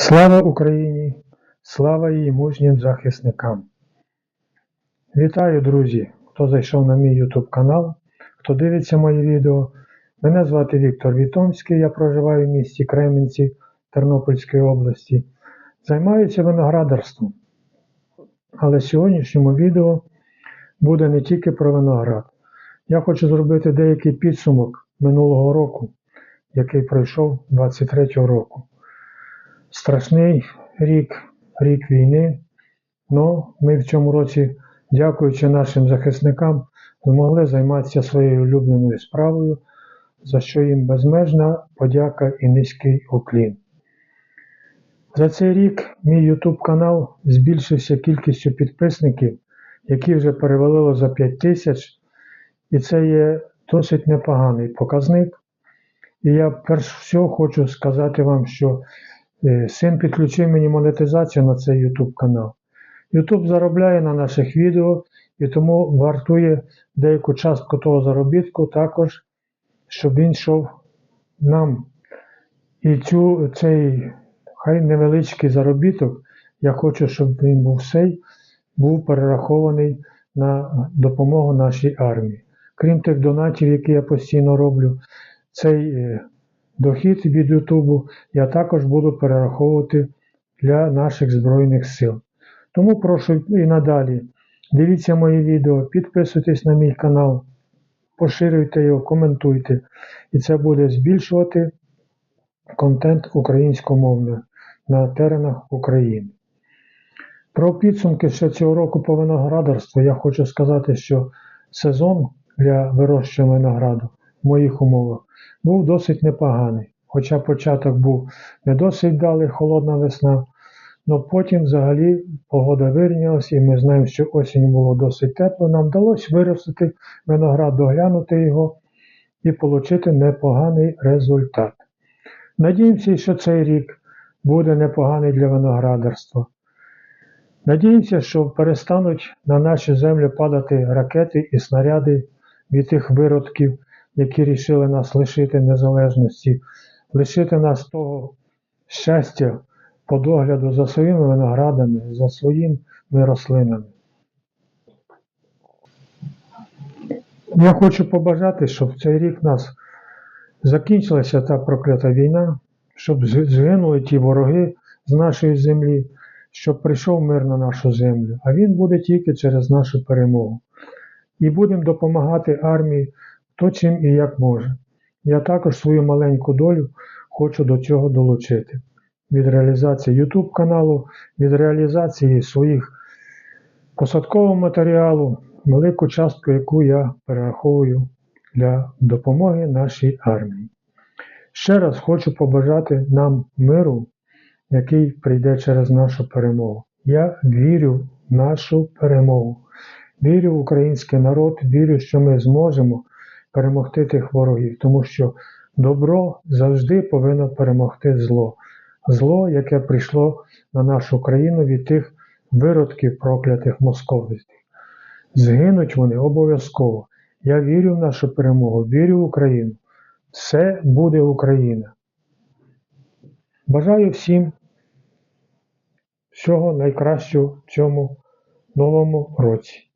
Слава Україні! Слава її мужнім захисникам! Вітаю, друзі! Хто зайшов на мій YouTube канал, хто дивиться мої відео. Мене звати Віктор Вітомський, я проживаю в місті Кременці Тернопільської області. Займаюся виноградарством. Але в сьогоднішньому відео буде не тільки про виноград. Я хочу зробити деякий підсумок минулого року, який пройшов 23-го року. Страшний рік, рік війни. але ми в цьому році, дякуючи нашим захисникам, змогли займатися своєю улюбленою справою, за що їм безмежна подяка і низький уклін. За цей рік мій YouTube канал збільшився кількістю підписників, які вже перевалило за 5 тисяч, і це є досить непоганий показник. І я перш всього хочу сказати вам, що син підключив мені монетизацію на цей YouTube канал. YouTube заробляє на наших відео і тому вартує деяку частку того заробітку також, щоб він йшов нам. І цю, цей хай невеличкий заробіток, я хочу, щоб він був сей, був перерахований на допомогу нашій армії. Крім тих донатів, які я постійно роблю, цей е, дохід від Ютубу я також буду перераховувати для наших Збройних сил. Тому прошу і надалі. Дивіться мої відео, підписуйтесь на мій канал, поширюйте його, коментуйте. І це буде збільшувати контент українськомовний на теренах України. Про підсумки ще цього року по виноградарству я хочу сказати, що сезон для вирощування винограду в моїх умовах був досить непоганий. Хоча початок був не досить вдалий, холодна весна, але потім взагалі погода вирівнялася і ми знаємо, що осінь було досить тепло. Нам вдалося виростити виноград, доглянути його і отримати непоганий результат. Надіємося, що цей рік буде непоганий для виноградарства. Надіємося, що перестануть на нашу землю падати ракети і снаряди від тих виродків, які рішили нас лишити незалежності, лишити нас того щастя по догляду за своїми виноградами, за своїми рослинами. Я хочу побажати, щоб цей рік нас закінчилася та проклята війна, щоб згинули ті вороги з нашої землі, щоб прийшов мир на нашу землю, а він буде тільки через нашу перемогу. І будемо допомагати армії хто чим і як може. Я також свою маленьку долю хочу до цього долучити. Від реалізації YouTube каналу, від реалізації своїх посадкового матеріалу, велику частку, яку я перераховую для допомоги нашій армії. Ще раз хочу побажати нам миру, який прийде через нашу перемогу. Я вірю в нашу перемогу. Вірю в український народ, вірю, що ми зможемо перемогти тих ворогів, тому що добро завжди повинно перемогти зло. Зло, яке прийшло на нашу країну від тих виродків проклятих московських. Згинуть вони обов'язково. Я вірю в нашу перемогу, вірю в Україну. Все буде Україна. Бажаю всім всього найкращого в цьому новому році.